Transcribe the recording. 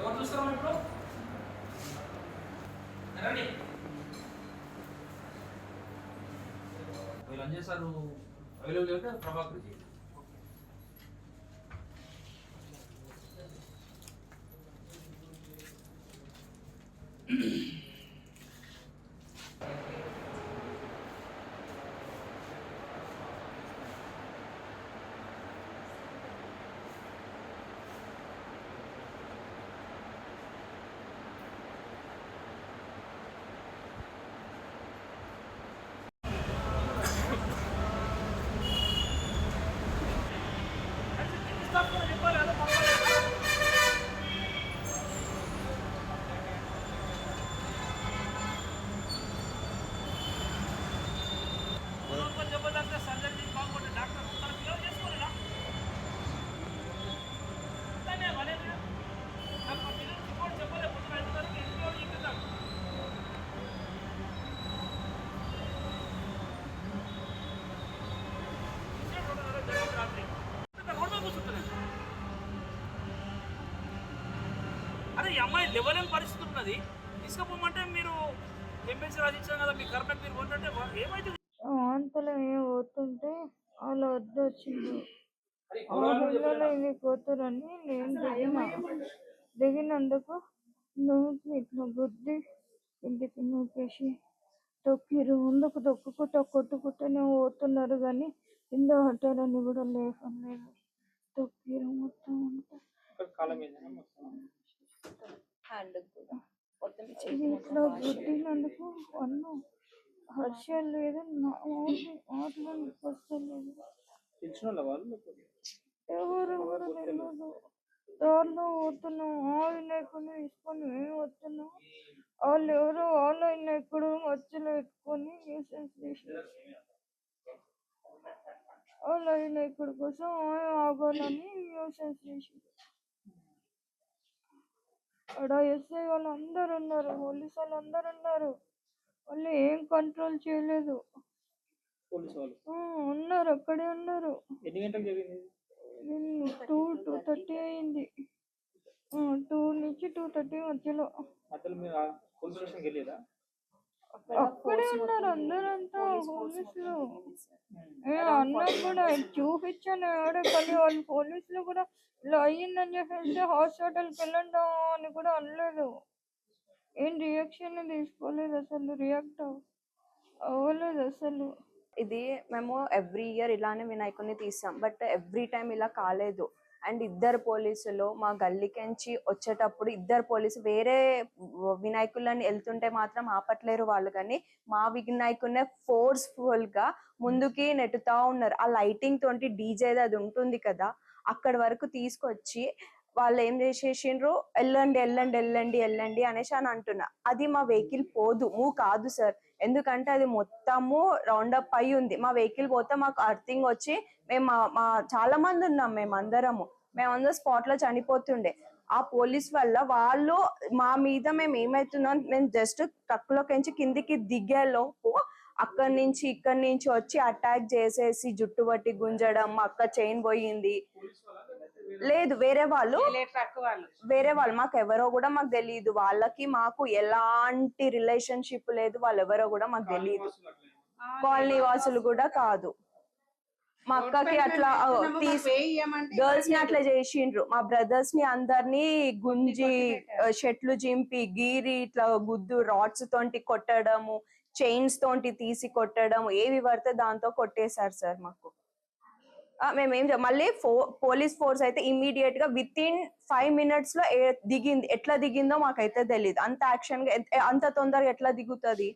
ఎవరు చూస్తాం ఇప్పుడు? రండి. వీళ్ళు అంజేశారు అవైలబుల్ అయితే ప్రభాకర్ చేయండి. ఈ అమ్మాయి లేవలేని పరిస్థితి ఉన్నది. తీసుకుపోమంటే మీరు ఎంపీసీ రాజించాం కదా మీ కర్ణకు మీరు కొంటుంటే ఏమైతే వాంతలో ఏం పోతుంటే వాళ్ళు వద్దు ఊళ్ళో ఇది పోతురని నేను దిగిన దిగినందుకు నువ్వు ఇట్లా గుద్ది ఇంటికి నూకేసి తొక్కిరు. ముందుకు తొక్కుకుంటా కొట్టుకుంటూనే పోతున్నారు కానీ కింద పట్టారని కూడా లేకలేదు తొక్కిరు మొత్తం అంతా. ఇది ఇట్లా గుద్దినందుకు అన్ను హర్షం లేదు నా మాటలు వస్తలేదు? ఎవరు కూడా తెలియదు. దారిలో పోతున్నాం ఆ వినాయకుడిని తీసుకొని మేము వస్తున్నాం. వాళ్ళు ఎవరో వాళ్ళ వినాయకుడు మధ్యలో పెట్టుకొని న్యూసెన్స్ చేసారు వాళ్ళ వినాయకుడి కోసం ఆయన ఆగాలని న్యూసెన్స్ చేసారు అక్కడ ఎస్ఐ వాళ్ళు అందరు ఉన్నారు పోలీసు వాళ్ళు అందరు ఉన్నారు వాళ్ళు ఏం కంట్రోల్ చేయలేదు. పోలీసు వాళ్ళు? ఆ, ఉన్నారు అక్కడే ఉన్నారు. ఎన్ని గంటలకు జరిగింది? టూ టూ థర్టీ అయింది. టూ నుంచి టూ థర్టీ మధ్యలో. మధ్యలో మీరు ఆ పోలీస్ స్టేషన్కి వెళ్ళేదా? అక్కడే ఉన్నారు అందరంతా పోలీసులు ఏ అన్న కూడా చూపించాను ఆడ కానీ వాళ్ళు పోలీసులు కూడా ఇలా అయ్యిందని చెప్పేసి హాస్పిటల్కి వెళ్ళండి అని కూడా అనలేదు. ఏం రియాక్షన్ తీసుకోలేదు అసలు రియాక్ట్ అవ్వలేదు అసలు. ఇది మేము ఎవ్రీ ఇయర్ ఇలానే వినాయకుడిని తీస్తాం బట్ ఎవ్రీ టైం ఇలా కాలేదు. అండ్ ఇద్దరు పోలీసులు మా గల్లీకెంచి వచ్చేటప్పుడు ఇద్దరు పోలీసు వేరే వినాయకులని వెళ్తుంటే మాత్రం ఆపట్లేరు వాళ్ళు కానీ మా వినాయకునే ఫోర్స్ఫుల్గా ముందుకి నెట్టుతా ఉన్నారు. ఆ లైటింగ్ తోటి డీజేది అది ఉంటుంది కదా అక్కడి వరకు తీసుకొచ్చి వాళ్ళు ఏం చేసేసిండ్రు వెళ్ళండి వెళ్ళండి వెళ్ళండి వెళ్ళండి అనేసి అని అంటున్నా. అది మా వెహికల్ పోదు. మూ కాదు సార్. ఎందుకంటే అది మొత్తము రౌండ్ అప్ అయి ఉంది. మా వెహికల్ పోతే మాకు అర్థింగ్ వచ్చి మేము మా- మా చాలా మంది ఉన్నాం మేము అందరము మేమందరం స్పాట్లో చనిపోతుండే. ఆ పోలీస్ వల్ల వాళ్ళు మా మీద మేము ఏమైతున్నాం మేము జస్ట్ ట్రక్లోకించి కిందికి దిగేలోపు అక్కడి నుంచి ఇక్కడి నుంచి వచ్చి అటాక్ చేసేసి జుట్టు పట్టి గుంజడం అక్క చైన్ పోయింది. లేదు వేరే వాళ్ళు. వేరే వాళ్ళు మాకు ఎవరో కూడా మాకు తెలియదు వాళ్ళకి మాకు ఎలాంటి రిలేషన్షిప్ లేదు వాళ్ళు ఎవరో కూడా మాకు తెలియదు కాలనీ వాసులు కూడా కాదు. మా అక్కకి అట్లా గర్ల్స్ని అట్లా చేసిండ్రు. మా బ్రదర్స్ని అందరినీ గుంజి షెట్లు జింపి గీరి ఇట్లా గుద్దు రాడ్స్ తోటి కొట్టడము చైన్స్ తోటి తీసి కొట్టడం ఏవి పడితే దాంతో కొట్టేశారు సార్ మాకు. మేమేం చే- మళ్ళీ ఫో పోలీస్ ఫోర్స్ అయితే ఇమీడియట్గా విత్ ఇన్ ఫైవ్ మినిట్స్లో ఏ- దిగింది. ఎట్లా దిగిందో మాకైతే తెలియదు అంత యాక్షన్గా అంత తొందరగా ఎట్లా దిగుతుంది?